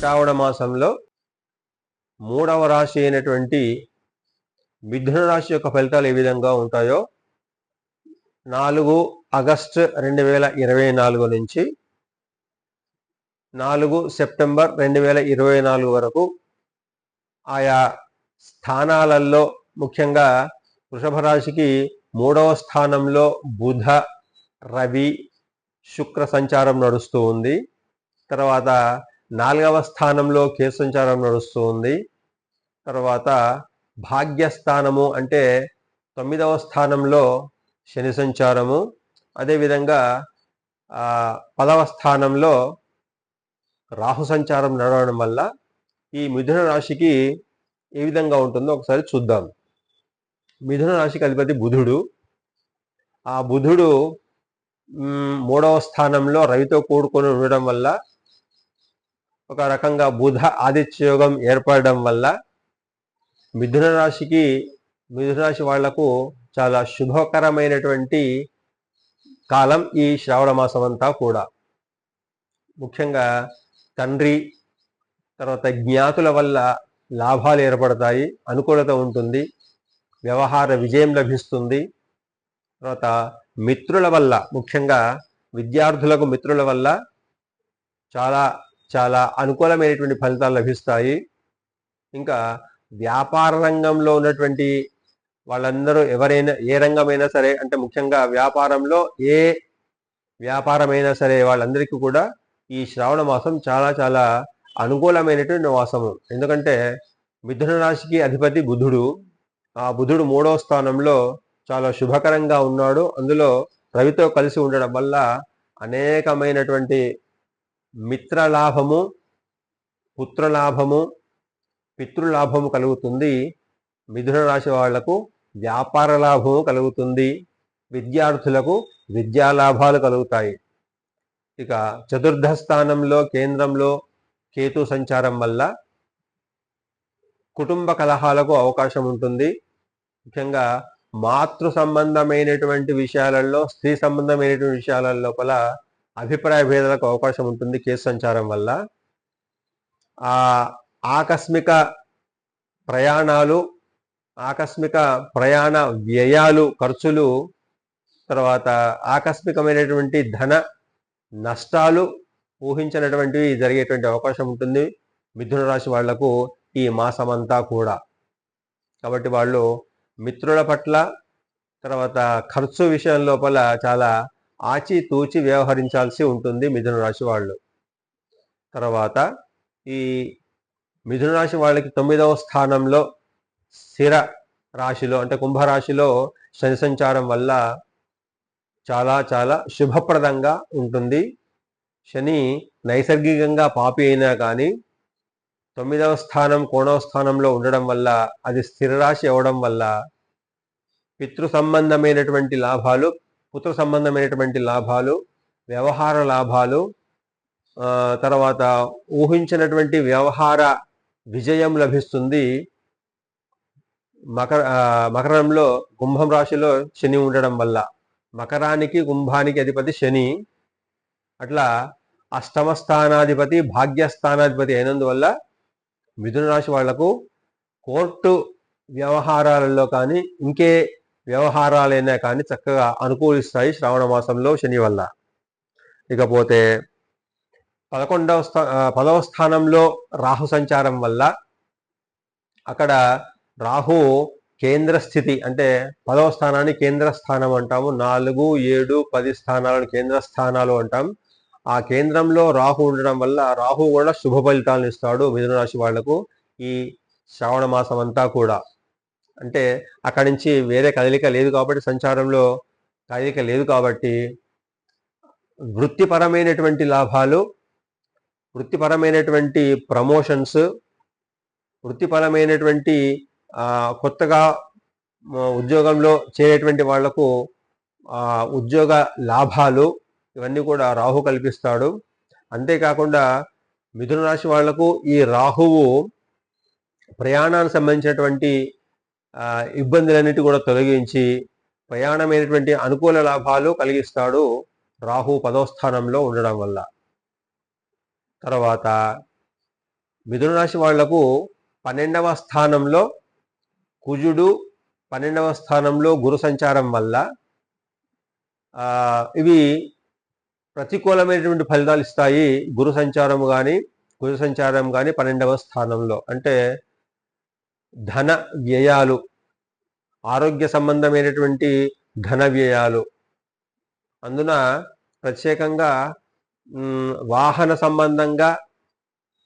శ్రావణ మాసంలో మూడవ రాశి అయినటువంటి మిథున రాశి యొక్క ఫలితాలు ఏ విధంగా ఉంటాయో నాలుగు ఆగస్టు రెండు వేల ఇరవై నాలుగు నుంచి నాలుగు సెప్టెంబర్ రెండు వేల ఇరవై నాలుగు వరకు ఆయా స్థానాలలో ముఖ్యంగా వృషభ రాశికి మూడవ స్థానంలో బుధ రవి శుక్ర సంచారం నడుస్తూ ఉంది. తర్వాత నాలుగవ స్థానంలో కేతు సంచారం నడుస్తూ ఉంది. తర్వాత భాగ్యస్థానము అంటే తొమ్మిదవ స్థానంలో శని సంచారము అదేవిధంగా పదవ స్థానంలో రాహు సంచారం నడవడం వల్ల ఈ మిథున రాశికి ఏ విధంగా ఉంటుందో ఒకసారి చూద్దాం. మిథున రాశికి అధిపతి బుధుడు. ఆ బుధుడు మూడవ స్థానంలో రవితో కూడుకొని ఉండడం వల్ల ఒక రకంగా బుధ ఆదిత్య యోగం ఏర్పడడం వల్ల మిథున రాశికి మిథున రాశి వాళ్ళకు చాలా శుభకరమైనటువంటి కాలం ఈ శ్రావణ మాసం అంతా కూడా. ముఖ్యంగా తండ్రి తర్వాత జ్ఞాతుల వల్ల లాభాలు ఏర్పడతాయి అనుకూలత ఉంటుంది వ్యవహార విజయం లభిస్తుంది. తర్వాత మిత్రుల వల్ల ముఖ్యంగా విద్యార్థులకు మిత్రుల వల్ల చాలా చాలా అనుకూలమైనటువంటి ఫలితాలు లభిస్తాయి. ఇంకా వ్యాపార రంగంలో ఉన్నటువంటి వాళ్ళందరూ ఎవరైనా ఏ రంగమైనా సరే అంటే ముఖ్యంగా వ్యాపారంలో ఏ వ్యాపారమైనా సరే వాళ్ళందరికీ కూడా ఈ శ్రావణ మాసం చాలా చాలా అనుకూలమైనటువంటి మాసము. ఎందుకంటే మిథున రాశికి అధిపతి బుధుడు. ఆ బుధుడు మూడవ స్థానంలో చాలా శుభకరంగా ఉన్నాడు. అందులో రవితో కలిసి ఉండడం వల్ల అనేకమైనటువంటి మిత్రలాభము పుత్రలాభము పితృలాభము కలుగుతుంది. మిథున రాశి వాళ్ళకు వ్యాపార లాభము కలుగుతుంది. విద్యార్థులకు విద్యా లాభాలు కలుగుతాయి. ఇక చతుర్థ స్థానంలో కేంద్రంలో కేతు సంచారం వల్ల కుటుంబ కలహాలకు అవకాశం ఉంటుంది. ముఖ్యంగా మాతృ సంబంధమైనటువంటి విషయాలలో స్త్రీ సంబంధమైనటువంటి విషయాల లోపల అభిప్రాయ భేదాలకు అవకాశం ఉంటుంది కేసు సంచారం వల్ల. ఆ ఆకస్మిక ప్రయాణాలు ఆకస్మిక ప్రయాణ వ్యయాలు ఖర్చులు తర్వాత ఆకస్మికమైనటువంటి ధన నష్టాలు ఊహించినటువంటివి జరిగేటువంటి అవకాశం ఉంటుంది. మిథున రాశి వాళ్ళకు ఈ మాసమంతా కూడా. కాబట్టి వాళ్ళు మిత్రుల పట్ల తర్వాత ఖర్చు విషయం లోపల చాలా ఆచితూచి వ్యవహరించాల్సి ఉంటుంది మిథున రాశి వాళ్ళు. తర్వాత ఈ మిథున రాశి వాళ్ళకి తొమ్మిదవ స్థానంలో స్థిర రాశిలో అంటే కుంభరాశిలో శని సంచారం వల్ల చాలా చాలా శుభప్రదంగా ఉంటుంది. శని నైసర్గికంగా పాపి అయినా కానీ తొమ్మిదవ స్థానం కోణవ స్థానంలో ఉండడం వల్ల అది స్థిర రాశి అవ్వడం వల్ల పితృ సంబంధమైనటువంటి లాభాలు పుత్ర సంబంధమైనటువంటి లాభాలు వ్యవహార లాభాలు తర్వాత ఊహించినటువంటి వ్యవహార విజయం లభిస్తుంది. మకర మకరంలో కుంభం రాశిలో శని ఉండడం వల్ల. మకరానికి కుంభానికి అధిపతి శని. అట్లా అష్టమ స్థానాధిపతి భాగ్యస్థానాధిపతి అయినందువల్ల మిథున రాశి వాళ్ళకు కోర్టు వ్యవహారాలలో కానీ ఇంకే వ్యవహారాలైనా కానీ చక్కగా అనుకూలిస్తాయి శ్రావణ మాసంలో శని వల్ల. ఇకపోతే పదకొండవ స్థా పదవ స్థానంలో రాహు సంచారం వల్ల అక్కడ రాహు కేంద్ర స్థితి అంటే పదవ స్థానాన్ని కేంద్ర స్థానం అంటాము నాలుగు ఏడు పది స్థానాలను కేంద్ర స్థానాలు అంటాం. ఆ కేంద్రంలో రాహు ఉండడం వల్ల రాహు కూడా శుభ ఫలితాలను ఇస్తాడు మిథున రాశి వాళ్ళకు ఈ శ్రావణ మాసం అంతా కూడా. అంటే అక్కడి నుంచి వేరే కదలిక లేదు కాబట్టి సంచారంలో కదలిక లేదు కాబట్టి వృత్తిపరమైనటువంటి లాభాలు వృత్తిపరమైనటువంటి ప్రమోషన్స్ వృత్తిపరమైనటువంటి కొత్తగా ఉద్యోగంలో చేరేటువంటి వాళ్ళకు ఉద్యోగ లాభాలు ఇవన్నీ కూడా రాహు కల్పిస్తాడు. అంతేకాకుండా మిథున రాశి వాళ్ళకు ఈ రాహువు ప్రయాణానికి సంబంధించినటువంటి ఇబ్బందులన్నిటి కూడా తొలగించి ప్రయాణమైనటువంటి అనుకూల లాభాలు కలిగిస్తాడు రాహు పదోస్థానంలో ఉండడం వల్ల. తర్వాత మిథున రాశి వాళ్ళకు పన్నెండవ స్థానంలో కుజుడు పన్నెండవ స్థానంలో గురు సంచారం వల్ల ఇవి ప్రతికూలమైనటువంటి ఫలితాలు ఇస్తాయి. గురు సంచారం కానీ గురు సంచారం కానీ పన్నెండవ స్థానంలో. అంటే ధన వ్యయాలు ఆరోగ్య సంబంధమైనటువంటి ధన వ్యయాలు. అందున ప్రత్యేకంగా వాహన సంబంధంగా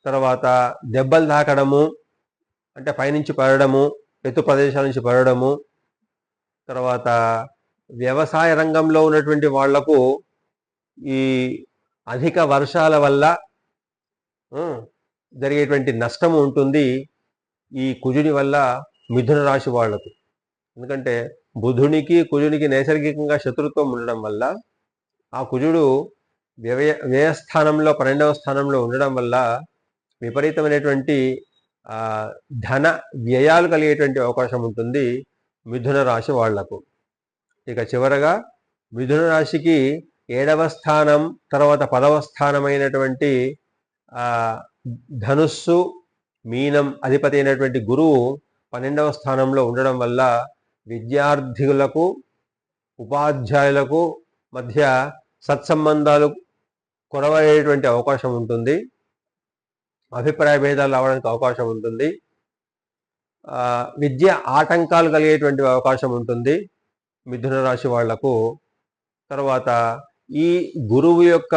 తర్వాత దెబ్బలు తాకడము అంటే పైనుంచి పడడము ఎత్తు ప్రదేశాల నుంచి పడడము తర్వాత వ్యవసాయ రంగంలో ఉన్నటువంటి వాళ్ళకు ఈ అధిక వర్షాల వల్ల జరిగేటువంటి నష్టము ఉంటుంది. ఈ కుజుడి వల్ల మిథున రాశి వాళ్ళకు ఎందుకంటే బుధునికి కుజునికి నైసర్గికంగా శత్రుత్వం ఉండడం వల్ల ఆ కుజుడు వ్యయ వ్యయస్థానంలో పన్నెండవ స్థానంలో ఉండడం వల్ల విపరీతమైనటువంటి ధన వ్యయాలు కలిగేటువంటి అవకాశం ఉంటుంది మిథున రాశి వాళ్ళకు. ఇక చివరగా మిథున రాశికి ఏడవ స్థానం తర్వాత పదవ స్థానమైనటువంటి ధనుస్సు మీనం అధిపతి అయినటువంటి గురువు పన్నెండవ స్థానంలో ఉండడం వల్ల విద్యార్థులకు ఉపాధ్యాయులకు మధ్య సత్సంబంధాలు కొరవయ్యేటువంటి అవకాశం ఉంటుంది. అభిప్రాయ భేదాలు రావడానికి అవకాశం ఉంటుంది. విద్య ఆటంకాలు కలిగేటువంటి అవకాశం ఉంటుంది మిథున రాశి వాళ్ళకు. తర్వాత ఈ గురువు యొక్క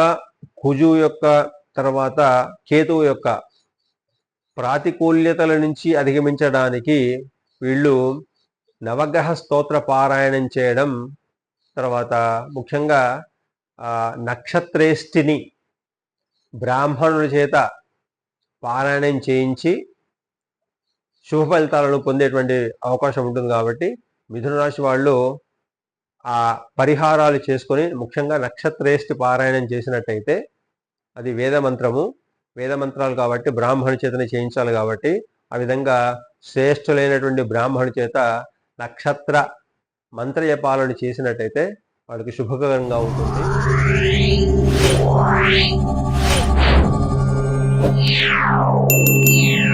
కుజువు యొక్క తర్వాత కేతువు యొక్క ప్రాతికూల్యతల నుంచి అధిగమించడానికి వీళ్ళు నవగ్రహ స్తోత్ర పారాయణం చేయడం తర్వాత ముఖ్యంగా నక్షత్రేష్టిని బ్రాహ్మణుల చేత పారాయణం చేయించి శుభ ఫలితాలను పొందేటువంటి అవకాశం ఉంటుంది కాబట్టి మిథున రాశి వాళ్ళు ఆ పరిహారాలు చేసుకొని ముఖ్యంగా నక్షత్రేష్టి పారాయణం చేసినట్టయితే అది వేద మంత్రము వేదమంత్రాలు కాబట్టి బ్రాహ్మణ చేతనే చేయించాలి కాబట్టి ఆ విధంగా శ్రేష్ఠులైనటువంటి బ్రాహ్మణు చేత నక్షత్ర మంత్రజపాలను చేసినట్టయితే వాడికి శుభకరంగా ఉంటుంది Yeah.